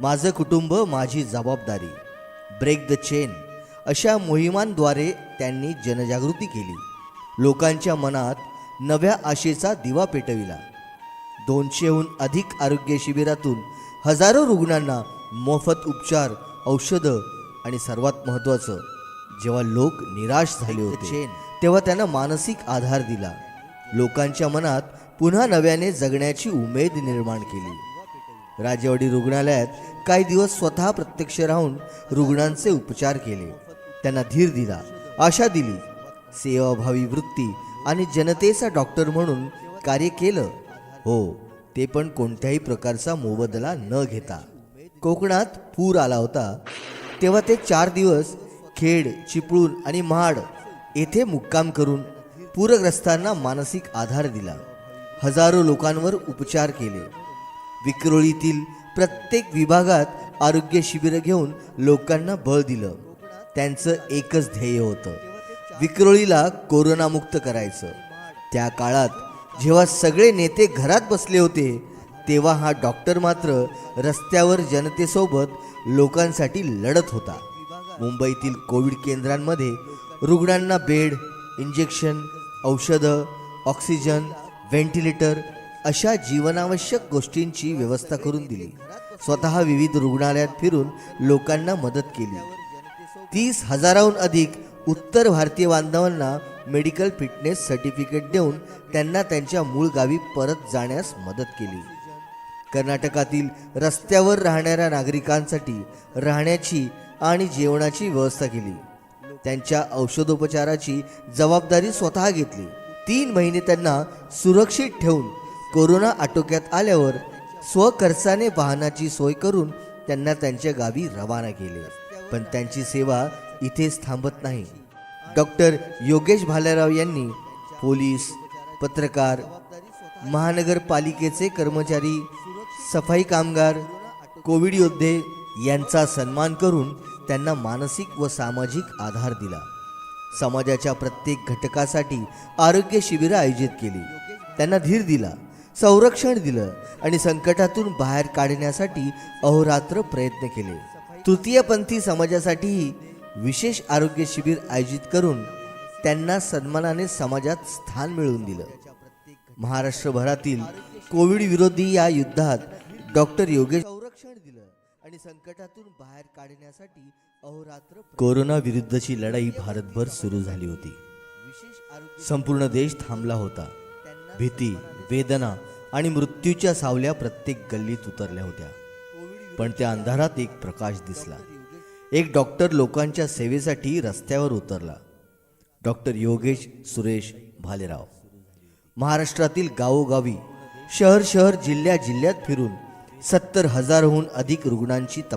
माझं कुटुंब माझी जबाबदारी. ब्रेक द चेन अशा मोहिमांद्वारे त्यांनी जनजागृती केली. लोकांच्या मनात नव्या आशेचा दिवा पेटविला. दोनशेहून अधिक आरोग्य शिबिरातून हजारो रुग्णांना मोफत उपचार औषधं आणि सर्वात महत्त्वाचं जेव्हा लोक निराश झाले होते तेव्हा त्यांना मानसिक आधार दिला. लोकांच्या मनात पुन्हा नव्याने जगण्याची उमेद निर्माण केली. राजेवाडी रुग्णालयात काही दिवस स्वतः प्रत्यक्ष राहून रुग्णांचे उपचार केले. त्यांना धीर दिला आशा दिली. सेवाभावी वृत्ती आणि जनतेचा डॉक्टर म्हणून कार्य केलं. हो ते पण कोणत्याही प्रकारचा मोबदला न घेता. कोकणात पूर आला होता. तेव्हा ते चार दिवस खेड चिपळूण आणि महाड येथे मुक्काम करून पूरग्रस्तांना मानसिक आधार दिला. हजारो लोकांवर उपचार केले. विक्रोळीतील प्रत्येक विभागात आरोग्य शिबिरं घेऊन लोकांना बळ दिलं. त्यांचं एकच ध्येय होतं. विक्रोळीला कोरोनामुक्त करायचं. त्या काळात जेव्हा सगळे नेते घरात बसले होते तेव्हा हा डॉक्टर मात्र रस्त्यावर जनतेसोबत लोकांसाठी लढत होता. मुंबईतील कोविड केंद्रांमध्ये रुग्णांना बेड इंजेक्शन औषधं ऑक्सिजन व्हेंटिलेटर अशा जीवनावश्यक गोष्टींची व्यवस्था करून दिली. स्वतः विविध रुग्णालयात फिरून लोकांना मदत केली. तीस हजाराहून अधिक उत्तर भारतीय बांधवांना मेडिकल फिटनेस सर्टिफिकेट देऊन त्यांना त्यांच्या मूळ गावी परत जाण्यास मदत केली. कर्नाटकातील रस्त्यावर राहणाऱ्या नागरिकांसाठी राहण्याची आणि जेवणाची व्यवस्था केली. त्यांच्या औषधोपचाराची जबाबदारी स्वतः घेतली. तीन महिने त्यांना सुरक्षित ठेवून कोरोना आटोक्यात आल्यावर स्वखर्चाने वाहनाची सोय करून त्यांना त्यांच्या गावी रवाना केले. पण त्यांची सेवा इथेच थांबत नाही. डॉक्टर योगेश भालेराव यांनी पोलीस पत्रकार महानगरपालिकेचे कर्मचारी सफाई कामगार कोविड योद्धे यांचा सन्मान करून त्यांना मानसिक व सामाजिक आधार दिला. समाजाच्या प्रत्येक घटकासाठी आरोग्य शिबिरं आयोजित केली. त्यांना धीर दिला. संरक्षण दिलं आणि संकटातून बाहेर काढण्यासाठी अहोरात्र प्रयत्न केले. तृतीयपंथी समाजासाठीही विशेष आरोग्य शिबिर आयोजित करून त्यांना सन्मानाने समाजात स्थान मिळवून दिलं. महाराष्ट्रभरातील कोविड विरोधी या युद्धात डॉक्टर योगेश संरक्षण दिलं आणि संकटातून बाहेर काढण्यासाठी अहोरात्र कोरोना विरुद्धची लढाई भारतभर सुरू झाली होती. संपूर्ण देश थांबला होता. भीती वेदना आणि मृत्यूच्या सावल्या प्रत्येक गल्लीत उतरल्या होत्या. पण त्या अंधारात एक प्रकाश दिसला. एक डॉक्टर लोकांच्या सेवेसाठी रस्त्यावर उतरला. डॉक्टर योगेश सुरेश भालेराव. महाराष्ट्रातील गावोगावी शहर शहर जिल्ह्या जिल्ह्यात फिरून सत्तर हजारहून अधिक रुग्णांची तप